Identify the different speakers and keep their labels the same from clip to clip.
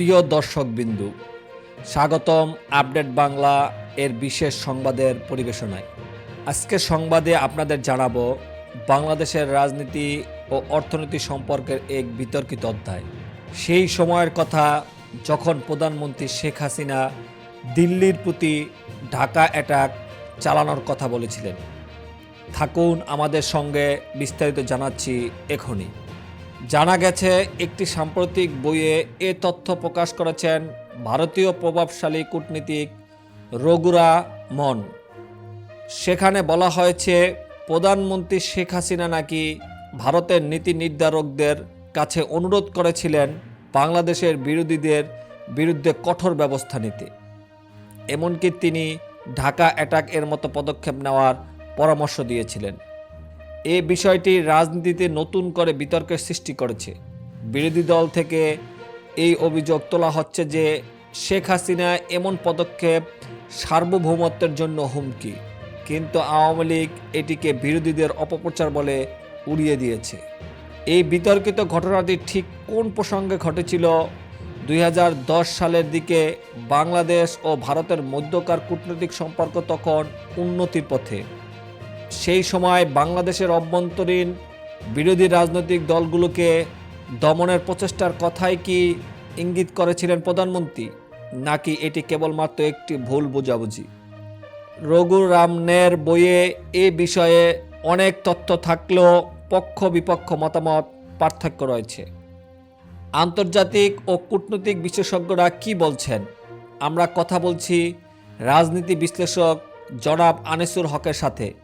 Speaker 1: প্রিয় দর্শকবিন্দু, স্বাগতম আপডেট বাংলা এর বিশেষ সংবাদের পরিবেশনায়। আজকে সংবাদে আপনাদের জানাব বাংলাদেশের রাজনীতি ও অর্থনীতি সম্পর্কের এক বিতর্কিত অধ্যায়। সেই সময়ের কথা যখন প্রধানমন্ত্রী শেখ হাসিনা দিল্লির প্রতি ঢাকা অ্যাটাক চালানোর কথা বলেছিলেন। থাকুন, আমাদের সঙ্গে বিস্তারিত জানাচ্ছি এখনই। জানা গেছে, একটি সাম্প্রতিক বইয়ে এ তথ্য প্রকাশ করেছেন ভারতীয় প্রভাবশালী কূটনীতিক রঘুরা মন। সেখানে বলা হয়েছে, প্রধানমন্ত্রী শেখ হাসিনা নাকি ভারতের নীতি নির্ধারকদের কাছে অনুরোধ করেছিলেন বাংলাদেশের বিরোধীদের বিরুদ্ধে কঠোর ব্যবস্থা নিতে। এমনকি তিনি ঢাকা অ্যাটাক এর মতো পদক্ষেপ নেওয়ার পরামর্শ দিয়েছিলেন। এই বিষয়টি রাজনীতিতে নতুন করে বিতর্কের সৃষ্টি করেছে। বিরোধী দল থেকে এই অভিযোগ তোলা হচ্ছে যে শেখ হাসিনা এমন পদক্ষেপ সার্বভৌমত্বের জন্য হুমকি, কিন্তু আওয়ামী লীগ এটিকে বিরোধীদের অপপ্রচার বলে উড়িয়ে দিয়েছে। এই বিতর্কিত ঘটনাটি ঠিক কোন প্রসঙ্গে ঘটেছিল দুই হাজার দশ সালের দিকে বাংলাদেশ ও ভারতের মধ্যকার কূটনৈতিক সম্পর্ক তখন উন্নতির পথে। সেই সময় বাংলাদেশের অভ্যন্তরীণ বিরোধী রাজনৈতিক দলগুলোকে দমনের প্রচেষ্টার কথাই কি ইঙ্গিত করেছিলেন প্রধানমন্ত্রী? নাকি এটি কেবলমাত্র একটি ভুল বোঝাবুঝি? রঘুরামনের বইয়ে এ বিষয়ে অনেক তথ্য থাকলেও পক্ষ বিপক্ষ মতামত পার্থক্য রয়েছে। আন্তর্জাতিক ও কূটনৈতিক বিশেষজ্ঞরা কি বলছেন? আমরা কথা বলছি রাজনীতি বিশ্লেষক জনাব আনিসুর হকের সাথে।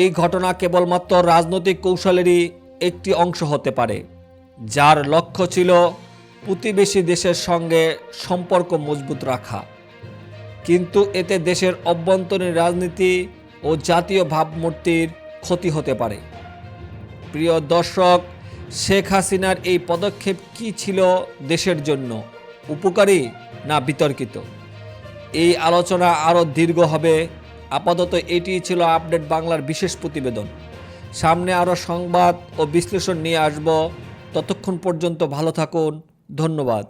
Speaker 1: এই ঘটনা কেবলমাত্র রাজনৈতিক কৌশলেরই একটি অংশ হতে পারে, যার লক্ষ্য ছিল প্রতিবেশী দেশের সঙ্গে সম্পর্ক মজবুত রাখা। কিন্তু এতে দেশের অভ্যন্তরীণ রাজনীতি ও জাতীয় ভাবমূর্তির ক্ষতি হতে পারে। প্রিয় দর্শক, শেখ হাসিনার এই পদক্ষেপ কি ছিল দেশের জন্য, উপকারী না বিতর্কিত? এই আলোচনা আরও দীর্ঘ হবে আপাতত এটি ছিল আপডেট বাংলার বিশেষ প্রতিবেদন। সামনে আরও সংবাদ ও বিশ্লেষণ নিয়ে আসব। ততক্ষণ পর্যন্ত ভালো থাকুন। ধন্যবাদ।